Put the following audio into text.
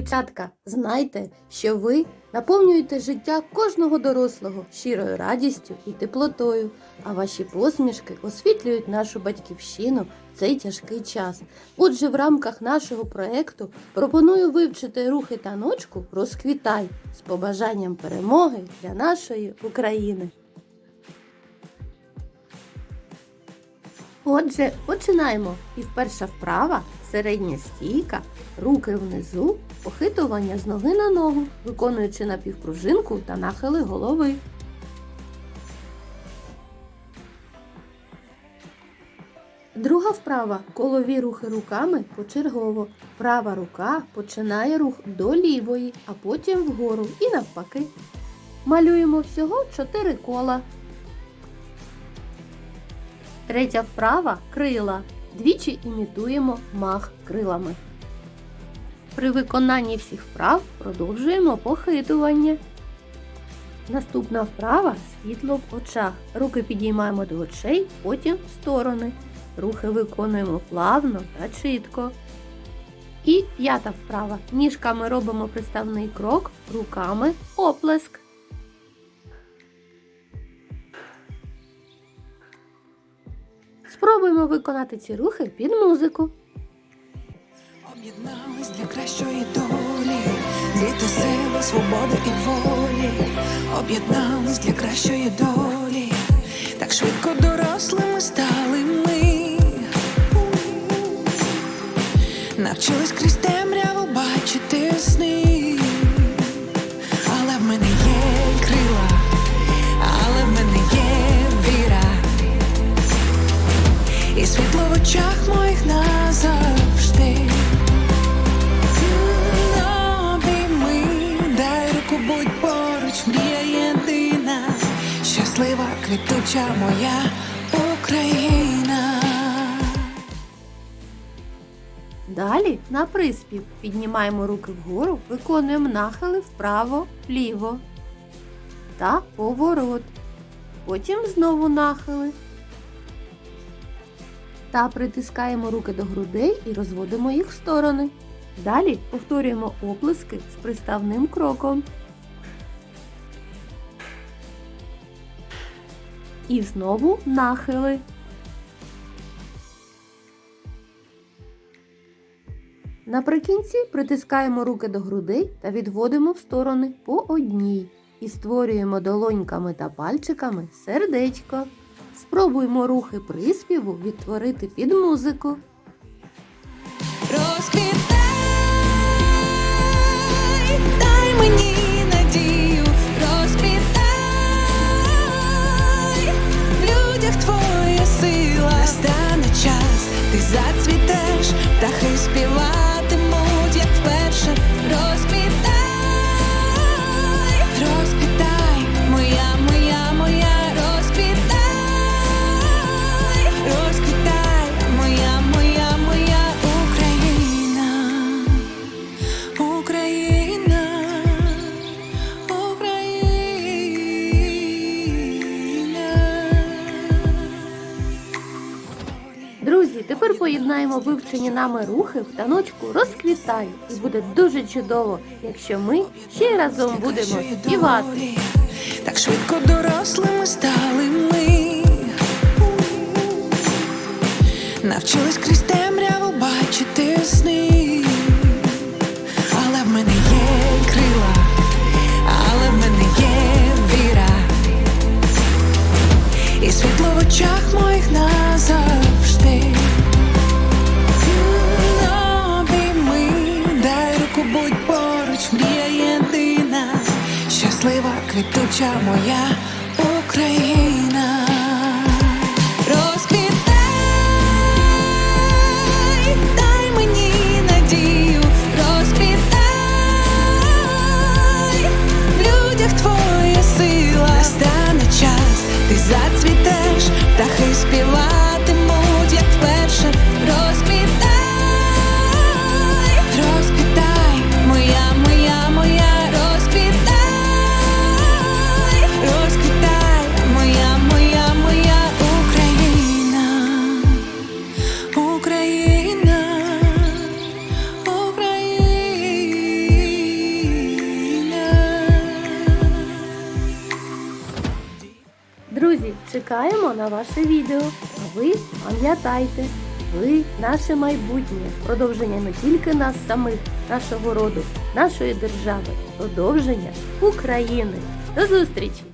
Малятка, знайте, що ви наповнюєте життя кожного дорослого щирою радістю і теплотою, а ваші посмішки освітлюють нашу батьківщину в цей тяжкий час. Отже, в рамках нашого проекту пропоную вивчити рухи таночку Розквітай з побажанням перемоги для нашої України. Отже, починаємо. І перша вправа середня стійка, руки внизу, похитування з ноги на ногу, виконуючи напівпружинку та нахили голови. Друга вправа колові рухи руками почергово. Права рука починає рух до лівої, а потім вгору і навпаки. Малюємо всього 4 кола. Третя вправа крила. Двічі імітуємо мах крилами. При виконанні всіх вправ продовжуємо похитування. Наступна вправа світло в очах. Руки підіймаємо до очей, потім в сторони. Рухи виконуємо плавно та чітко. І п'ята вправа. Ніжками робимо приставний крок, руками оплеск. Спробуємо виконати ці рухи під музику. Об'єднались для кращої долі, діти сили, свободи і волі, об'єднались для кращої долі, так швидко дорослими стали ми, навчились крізь темряву бачити сни, очах моїх назавжди. Обійми, будь поруч, єдина, щаслива, квітуча моя Україна. Далі на приспів піднімаємо руки вгору, виконуємо нахили вправо, вліво та поворот. Потім знову нахили. Та притискаємо руки до грудей і розводимо їх в сторони. Далі повторюємо оплески з приставним кроком. І знову нахили. Наприкінці притискаємо руки до грудей та відводимо в сторони по одній і створюємо долоньками та пальчиками сердечко. Спробуймо рухи приспіву відтворити під музику. Розквітай, дай мені надію, розквітай, в людях твоя сила, стане час, ти зацвітеш, птахи співатимуть, Друзі, тепер поєднаємо вивчені нами рухи в таночку розквітай. І буде дуже чудово, якщо ми ще разом будемо співати. Так швидко дорослими стали ми. Навчились крізь темряву бачити сни. Але в мене є крила, але в мене є віра. І світло в очах моїх назавжди. Щаслива, квітуча моя Україна. Чекаємо на ваше відео. А ви пам'ятайте, ви наше майбутнє, продовження не тільки нас самих, нашого роду, нашої держави, продовження України. До зустрічі!